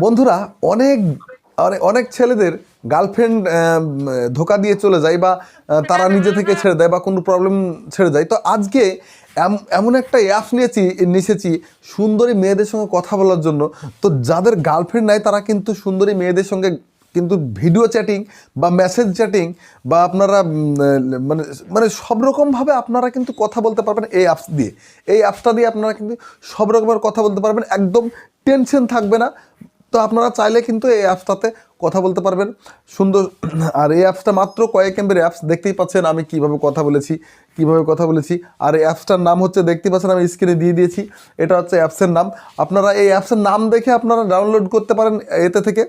বন্ধুরা, অনেক অনেক- ছেলেদের গার্লফ্রেন্ড ধোকা দিয়ে চলে যায় বা তারা নিজে থেকে ছেড়ে দেয় বা কোনো প্রবলেম ছেড়ে যায় তো আজকে এম- এমন একটা অ্যাপ নিয়েছি নিশেছি সুন্দরী মেয়েদের সঙ্গে কথা বলার জন্য। তো যাদের গার্লফ্রেন্ড নাই, তারা কিন্তু সুন্দরী মেয়েদের সঙ্গে কিন্তু ভিডিও চ্যাটিং বা মেসেজ চ্যাটিং বা আপনারা মানে মানে সব রকমভাবে আপনারা কিন্তু কথা বলতে পারবেন এই অ্যাপস দিয়ে। এই অ্যাপসটা দিয়ে আপনারা কিন্তু সব রকমের কথা বলতে পারবেন, একদম টেনশন থাকবে না। তো আপনারা চাইলে কিন্তু এই অ্যাপসটাতে কথা বলতে পারবেন। সুন্দর, আর এই অ্যাপসটা মাত্র কয়েক এমবির অ্যাপস দেখতেই পাচ্ছেন আমি কীভাবে কথা বলেছি, কীভাবে কথা বলেছি। আর এই অ্যাপসটার নাম হচ্ছে, দেখতেই পাচ্ছেন আমি স্ক্রিনে দিয়ে দিয়েছি, এটা হচ্ছে অ্যাপসের নাম। আপনারা এই অ্যাপসের নাম দেখে আপনারা ডাউনলোড করতে পারেন এতে থেকে।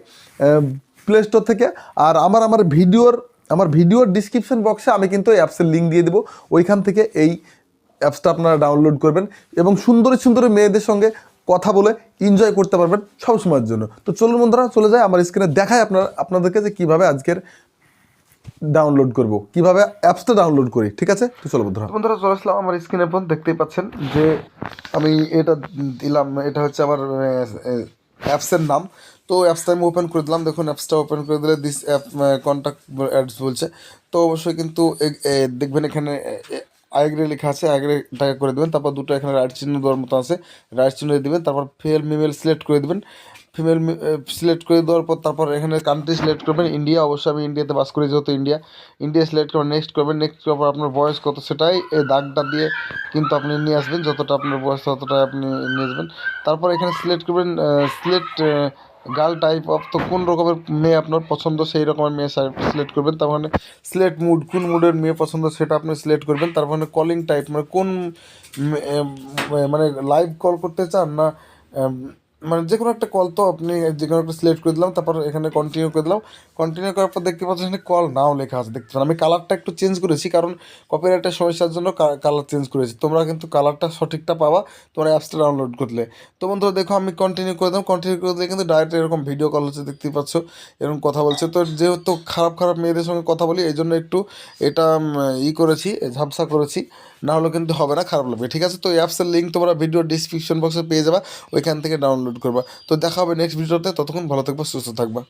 প্লে স্টোর থেকে। আর আমার আমার ভিডিওর আমার ভিডিওর ডিসক্রিপশন বক্সে আমি কিন্তু এই অ্যাপসের লিঙ্ক দিয়ে দেবো। ওইখান থেকে এই অ্যাপসটা আপনারা ডাউনলোড করবেন এবং সুন্দরী সুন্দরী মেয়েদের সঙ্গে কথা বলে এনজয় করতে পারবেন সব সময়ের জন্য। তো চলুন বন্ধুরা, চলে যায় আমার স্ক্রিনে দেখায় আপনার, আপনাদেরকে যে কীভাবে আজকের ডাউনলোড করব, কীভাবে অ্যাপসটা ডাউনলোড করি, ঠিক আছে? তো চলো বন্ধুরা। বন্ধুরা, চলে আসলাম আমার স্ক্রিনের ফোন দেখতেই পাচ্ছেন যে আমি এটা দিলাম, এটা হচ্ছে আমার অ্যাপসের নাম। তো অ্যাপসটা আমি ওপেন করে দিলাম। দেখুন অ্যাপসটা ওপেন করে দিলে দিস অ্যাপ কন্ট্যাক্ট অ্যাডস বলছে। তো অবশ্যই কিন্তু দেখবেন এখানে আইগ্রে লেখা আছে আইগ্রেটাকে করে দেবেন। তারপর দুটো এখানে রাইট চিহ্ন দেওয়ার মতো আছে। রাইট চিহ্ন দিয়ে দেবেন, তারপর ফেল মিমেল সিলেক্ট করে দেবেন। ফিমেল সিলেক্ট করে দেওয়ার পর তারপর এখানে কান্ট্রি সিলেক্ট করবেন। ইন্ডিয়া অবশ্যই আমি ইন্ডিয়াতে বাস করি যেহেতু ইন্ডিয়া ইন্ডিয়া সিলেক্ট করবেন নেক্সট করবেন। নেক্সট করার পর আপনার বয়স কত সেটাই এই দাগটা দিয়ে কিন্তু আপনি নিয়ে আসবেন। যতটা আপনার বয়স ততটাই আপনি নিয়ে আসবেন। তারপর এখানে সিলেক্ট করবেন সিলেক্ট গার্ল টাইপ অফ তো কোন রকমের মেয়ে আপনার পছন্দ, সেই রকমের মেয়ে সিলেক্ট করবেন। তার মানে সিলেক্ট মুড কোন মুডের মেয়ে পছন্দ সেটা আপনি সিলেক্ট করবেন। তার মানে কলিং টাইপ মানে কোন মানে লাইভ কল করতে চান না মানে যে কোনো একটা কল তো আপনি যে কোনো একটা সিলেক্ট করে দিলাম, তারপর এখানে কন্টিনিউ করে দিলাম। কন্টিনিউ করার পর দেখতে পাচ্ছেন এখানে কল নাও লেখা আছে, দেখতে আমি কালারটা একটু চেঞ্জ করেছি, কারণ কপিরাইটের সমস্যার জন্য কালার চেঞ্জ করেছি। তোমরা কিন্তু কালারটা সঠিকটা পাবা তোমরা অ্যাপসটা ডাউনলোড করলে। তো বন্ধুরা, দেখো আমি কন্টিনিউ করে দিলাম। কন্টিনিউ করে দিলে কিন্তু ডাইরেক্ট এরকম ভিডিও কল হচ্ছে, দেখতেই পাচ্ছ, এরকম কথা বলছে। তো যেহেতু খারাপ খারাপ মেয়েদের সঙ্গে কথা বলি, এই জন্য একটু এটা ই করেছি ঝাপসা করেছি। না হলে কিন্তু হবে না, খারাপ লাগবে। ঠিক আছে, তো অ্যাপসের লিঙ্ক তোমরা ভিডিও ডিসক্রিপশন বক্সে পেয়ে যাবা, ওইখান থেকে ডাউনলোড করবা। তো দেখা হবে নেক্সট ভিডিওতে ততক্ষণ ভালো থাকবা সুস্থ থাকবা।